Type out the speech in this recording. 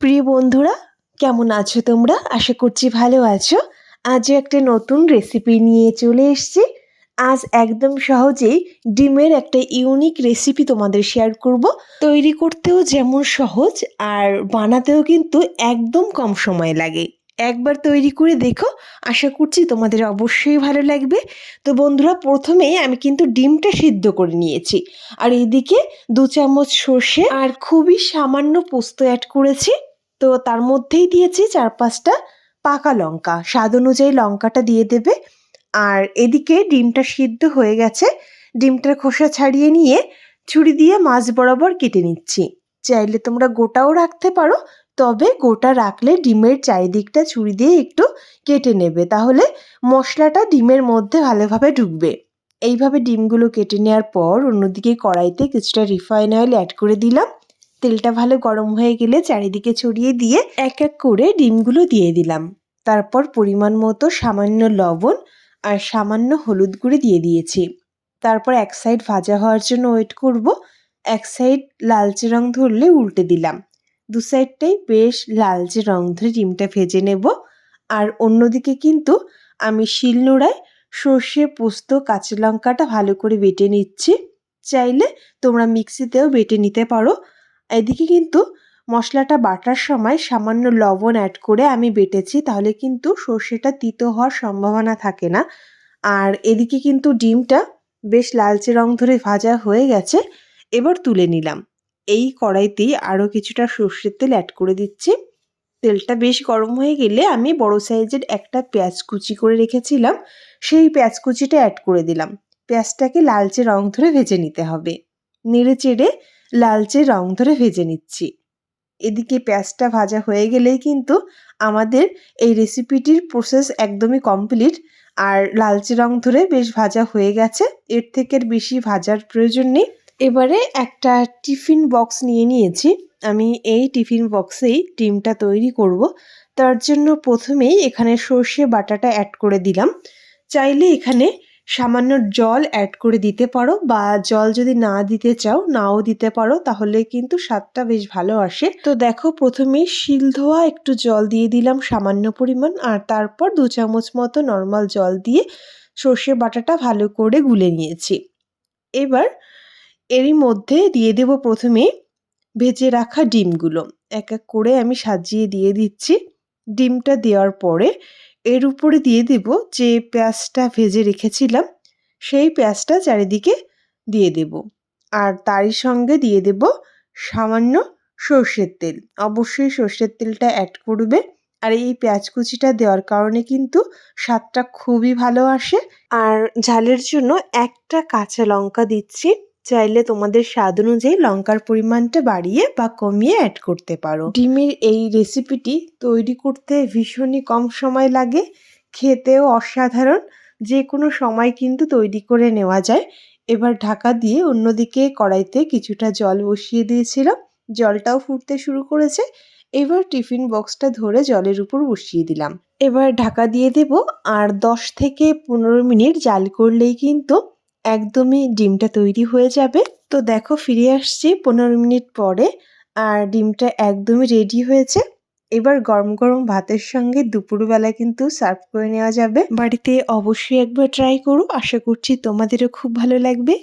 প্রিয় বন্ধুরা, কেমন আছো তোমরা? আশা করছি ভালো আছো। আজও একটা নতুন রেসিপি নিয়ে চলে এসেছি। আজ একদম সহজেই ডিমের একটা ইউনিক রেসিপি তোমাদের শেয়ার করব। তৈরি করতেও যেমন সহজ, আর বানাতেও কিন্তু একদম কম সময় লাগে। একবার তৈরি করে দেখো, আশা করছি তোমাদের অবশ্যই ভালো লাগবে। তো বন্ধুরা, প্রথমেই আমি কিন্তু ডিমটা সিদ্ধ করে নিয়েছি। আর এদিকে দু চামচ সর্ষে আর খুবই সামান্য পোস্ত অ্যাড করেছি। তো তার মধ্যেই দিয়েছি চার পাঁচটা পাকা লঙ্কা। স্বাদ অনুযায়ী লঙ্কাটা দিয়ে দেবে। আর এদিকে ডিমটা সিদ্ধ হয়ে গেছে। ডিমটার খোসা ছাড়িয়ে নিয়ে ছুরি দিয়ে মাছ বরাবর কেটে নিচ্ছি। চাইলে তোমরা গোটাও রাখতে পারো, তবে গোটা রাখলে ডিমের চারিদিকটা ছুরি দিয়ে একটু কেটে নেবে। তাহলে মশলাটা ডিমের মধ্যে ভালোভাবে ঢুকবে। এইভাবে ডিমগুলো কেটে নেওয়ার পর অন্যদিকে কড়াইতে কিছুটা রিফাইন অয়েল অ্যাড করে দিলাম। তেলটা ভালো গরম হয়ে গেলে চারিদিকে ছড়িয়ে দিয়ে এক এক করে ডিমগুলো দিয়ে দিলাম। তারপর পরিমাণ মতো সামান্য লবণ আর সামান্য হলুদ গুঁড়ি দিয়ে দিয়েছি। তারপর এক সাইড ভাজা হওয়ার জন্য ওয়েট করব। এক সাইড লালচে রং ধরলে উল্টে দিলাম। দু সাইডটাই বেশ লালচে রং ধরে ডিমটা ভেজে নেব। আর অন্যদিকে কিন্তু আমি শিলনোড়ায় সর্ষে, পোস্ত, কাঁচা লঙ্কাটা ভালো করে বেটে নিচ্ছি। চাইলে তোমরা মিক্সিতেও বেটে নিতে পারো। এদিকে কিন্তু মশলাটা বাটার সময় সামান্য লবণ অ্যাড করে আমি বেটেছি, তাহলে কিন্তু সর্ষেটা তিতো হওয়ার সম্ভাবনা থাকে না। আর এদিকে কিন্তু ডিমটা বেশ লালচে রং ধরে ভাজা হয়ে গেছে, এবার তুলে নিলাম। এই কড়াইতেই আরও কিছুটা সর্ষের তেল অ্যাড করে দিচ্ছি। তেলটা বেশ গরম হয়ে গেলে আমি বড় সাইজের একটা পেঁয়াজ কুচি করে রেখেছিলাম, সেই পেঁয়াজ কুচিটা অ্যাড করে দিলাম। পেঁয়াজটাকে লালচে রং ধরে ভেজে নিতে হবে। নেড়ে চেড়ে লালচে রং ধরে ভেজে নিচ্ছি। এদিকে পেঁয়াজটা ভাজা হয়ে গেলেই কিন্তু আমাদের এই রেসিপিটির প্রসেস একদমই কমপ্লিট আর লালচে রং ধরে বেশ ভাজা হয়ে গেছে। এর থেকে বেশি ভাজার প্রয়োজন নেই। এবারে একটা টিফিন বক্স নিয়ে নিয়েছি। আমি এই টিফিন বক্সেই ডিমটা তৈরি করব। তার জন্য প্রথমেই এখানে সর্ষে বাটাটা অ্যাড করে দিলাম। চাইলে এখানে সামান্য জল অ্যাড করে দিতে পারো বা জল যদি না দিতে চাও, নাও দিতে পারো, তাহলে কিন্তু স্বাদটা বেশ ভালো আসে। তো দেখো, প্রথমে শিল ধোয়া, একটু জল দিয়ে দিলাম সামান্য পরিমাণ, আর তারপর দু চামচ মতো নর্মাল জল দিয়ে সর্ষে বাটাটা ভালো করে গুলে নিয়েছি। এবার এরই মধ্যে দিয়ে দেব প্রথমে ভেজে রাখা ডিমগুলো। এক এক করে আমি সাজিয়ে দিয়ে দিচ্ছি। ডিমটা দেওয়ার পরে এর উপরে দিয়ে দেব যে পেঁয়াজটা ভেজে রেখেছিলাম, সেই পেঁয়াজটা চারিদিকে দিয়ে দেব। আর তারই সঙ্গে দিয়ে দেব সামান্য সর্ষের তেল। অবশ্যই সর্ষের তেলটা অ্যাড করবে। আর এই পেঁয়াজ কুচিটা দেওয়ার কারণে কিন্তু স্বাদটা খুবই ভালো আসে। আর ঝালের জন্য একটা কাঁচা লঙ্কা দিচ্ছি। চাইলে তোমাদের স্বাদ অনুযায়ী লঙ্কার পরিমাণটা বাড়িয়ে বা কমিয়ে অ্যাড করতে পারো। ডিমের এই রেসিপিটি তৈরি করতে ভীষণই কম সময় লাগে। খেতেও অসাধারণ। যে কোনো সময় কিন্তু তৈরি করে নেওয়া যায়। এবার ঢাকা দিয়ে অন্যদিকে কড়াইতে কিছুটা জল বসিয়ে দিয়েছিলাম। জলটাও ফুটতে শুরু করেছে। এবার টিফিন বক্সটা ধরে জলের উপর বসিয়ে দিলাম। এবার ঢাকা দিয়ে দেব আর দশ থেকে পনেরো মিনিট জাল করলেই কিন্তু একদমই ডিমটা তৈরি হয়ে যাবে। তো দেখো ফিরে আসছি পনেরো মিনিট পরে আর ডিমটা একদমই রেডি হয়েছে। এবার গরম গরম ভাতের সঙ্গে দুপুরবেলা কিন্তু সার্ভ করে নেওয়া যাবে। বাড়িতে অবশ্যই একবার ট্রাই করো। আশা করছি তোমাদেরও খুব ভালো লাগবে।